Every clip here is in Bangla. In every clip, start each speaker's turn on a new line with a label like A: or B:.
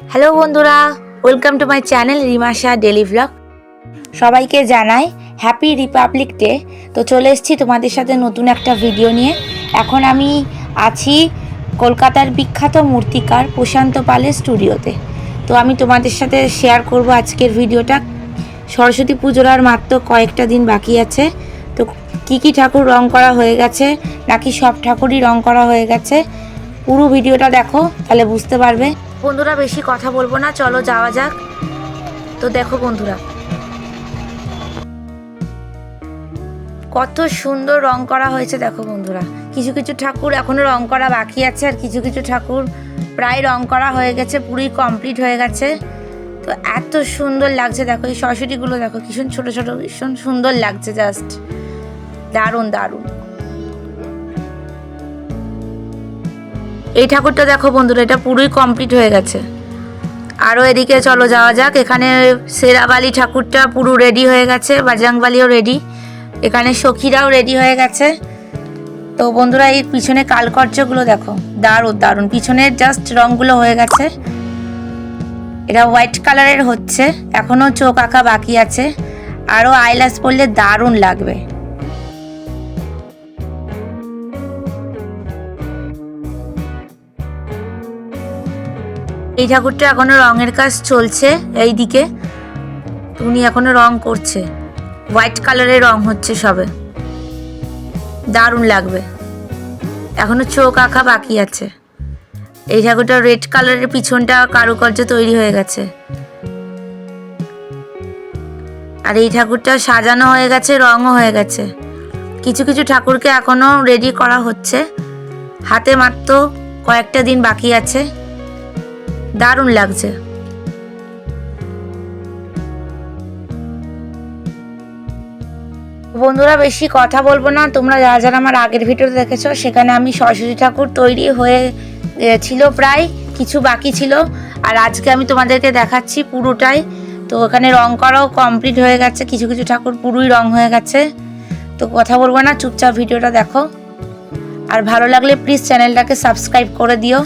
A: হ্যালো বন্ধুরা welcome to my channel Rimasha daily vlog সবাইকে জানাই হ্যাপি রিপাবলিক ডে তো চলে এসেছি তোমাদের সাথে নতুন একটা ভিডিও নিয়ে। এখন আমি আছি কলকাতার বিখ্যাত মূর্তিকার প্রশান্ত পালের স্টুডিওতে তো আমি তোমাদের সাথে শেয়ার করব আজকের ভিডিওটা সরস্বতী পুজোর আর মাত্র কয়েকটা দিন বাকি আছে। তো কি কি ঠাকুর রং করা হয়ে গেছে, নাকি সব ঠাকুরই রং করা হয়ে গেছে, পুরো ভিডিওটা দেখো, তাহলে বুঝতে পারবে। বন্ধুরা, বেশি কথা বলব না। চলো, যাওয়া যাক। তো দেখো বন্ধুরা, কত সুন্দর রং করা হয়েছে, দেখো বন্ধুরা। কিছু কিছু ঠাকুর এখনও রং করা বাকি আছে, আর কিছু কিছু ঠাকুর প্রায় রং করা হয়ে গেছে, পুরোই কমপ্লিট হয়ে গেছে। তো এত সুন্দর লাগছে, দেখো এই সরস্বতীগুলো, দেখো, ভীষণ ছোট ছোট, ভীষণ সুন্দর লাগছে জাস্ট দারুণ দারুণ। এই ঠাকুরটা দেখো বন্ধুরা, এটা পুরোই কমপ্লিট হয়ে গেছে। আরও এদিকে চলো যাওয়া যাক, এখানে সেরাবালি ঠাকুরটা পুরো রেডি হয়ে গেছে বাজরাংবালিও রেডি এখানে সখীরাও রেডি হয়ে গেছে। তো বন্ধুরা, এই পিছনে কালকর্যগুলো দেখো, দারুণ দারুণ। পিছনের জাস্ট রঙগুলো হয়ে গেছে। এটা হোয়াইট কালারের হচ্ছে এখনও চোখ আঁকা বাকি আছে। আরও আইলাস পরলে দারুণ লাগবে। এই ঠাকুরটা এখনও রঙের কাজ চলছে এই দিকে উনি এখনও রং করছে। হোয়াইট কালারের রং হচ্ছে সবে। দারুণ লাগবে। এখনও চোখ আঁকা বাকি আছে। এই ঠাকুরটা রেড কালারের পিছনটা কারুকার্য তৈরি হয়ে গেছে। আর এই ঠাকুরটা সাজানো হয়ে গেছে, রঙও হয়ে গেছে। কিছু কিছু ঠাকুরকে এখনও রেডি করা হচ্ছে। হাতে মাত্র কয়েকটা দিন বাকি আছে। দারুণ লাগছে। বন্ধুরা, বেশি কথা বলব না। তোমরা যারা যারা আমার আগের ভিডিওতে দেখেছ, সেখানে আমি সরস্বতী ঠাকুর তৈরি হয়ে ছিল প্রায়, কিছু বাকি ছিল। আর আজকে আমি তোমাদেরকে দেখাচ্ছি পুরোটাই। তো ওখানে রং করাও কমপ্লিট হয়ে গেছে। কিছু কিছু ঠাকুর পুরোই রং হয়ে গেছে। তো কথা বলব না, চুপচাপ ভিডিওটা দেখো। আর ভালো লাগলে প্লিজ চ্যানেলটাকে সাবস্ক্রাইব করে দিও।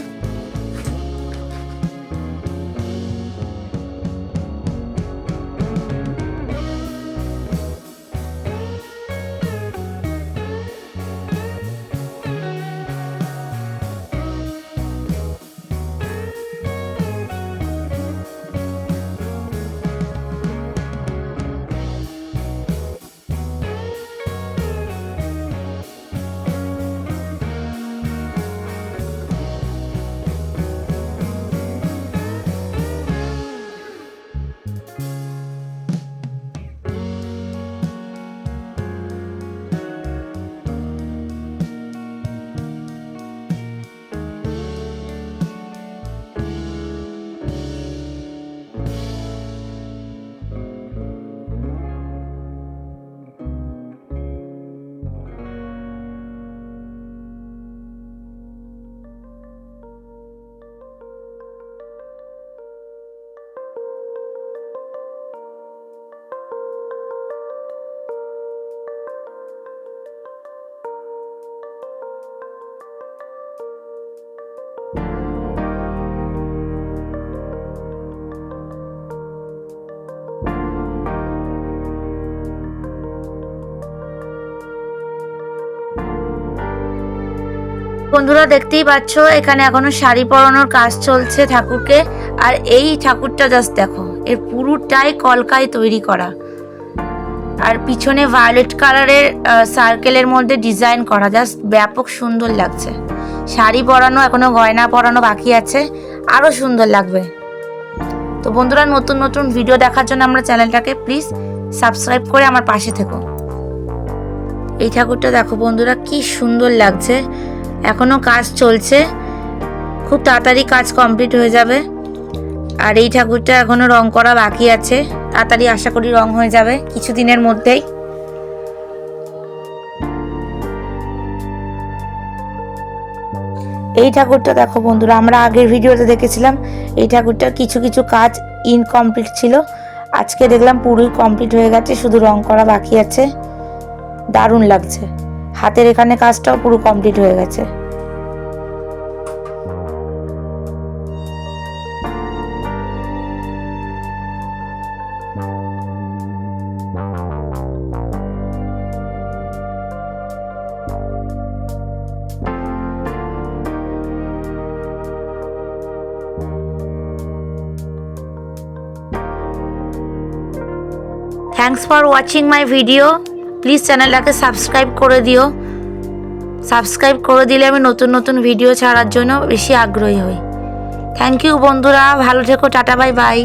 A: বন্ধুরা দেখতেই পাচ্ছ, এখানে এখনও শাড়ি পরানোর কাজ চলছে ঠাকুরকে। আর এই ঠাকুরটা জাস্ট দেখো, এর পুরোটাই কলকায় তৈরি করা। আর পিছনে ভায়োলেট কালারের সার্কেলের মধ্যে ডিজাইন করা জাস্ট ব্যাপক সুন্দর লাগছে। শাড়ি পরানো, এখনও গয়না পরানো বাকি আছে আরও সুন্দর লাগবে। তো বন্ধুরা, নতুন নতুন ভিডিও দেখার জন্য আমরা চ্যানেলটাকে প্লিজ সাবস্ক্রাইব করে আমার পাশে থেকো। এই ঠাকুরটা দেখো বন্ধুরা, কি সুন্দর লাগছে। এখনও কাজ চলছে। খুব তাড়াতাড়ি কাজ কমপ্লিট হয়ে যাবে। আর এই ঠাকুরটা এখনও রং করা বাকি আছে। তাড়াতাড়ি আশা করি রং হয়ে যাবে কিছুদিনের মধ্যেই। এই ঠাকুরটা দেখো বন্ধুরা, আমরা আগের ভিডিওতে দেখেছিলাম, এই ঠাকুরটার কিছু কিছু কাজ ইনকমপ্লিট ছিল। আজকে দেখলাম পুরোই কমপ্লিট হয়ে গেছে, শুধু রং করা বাকি আছে। দারুণ লাগছে। হাতের এখানে কাজটাও পুরো কমপ্লিট হয়ে গেছে Thanks for watching my video. Please চ্যানেলটাকে সাবস্ক্রাইব করে দিও। সাবস্ক্রাইব করে দিলে আমি নতুন নতুন ভিডিও ছাড়ার জন্য বেশি আগ্রহী হই। থ্যাংক ইউ বন্ধুরা। ভালো থেকো, টাটা, বাই বাই।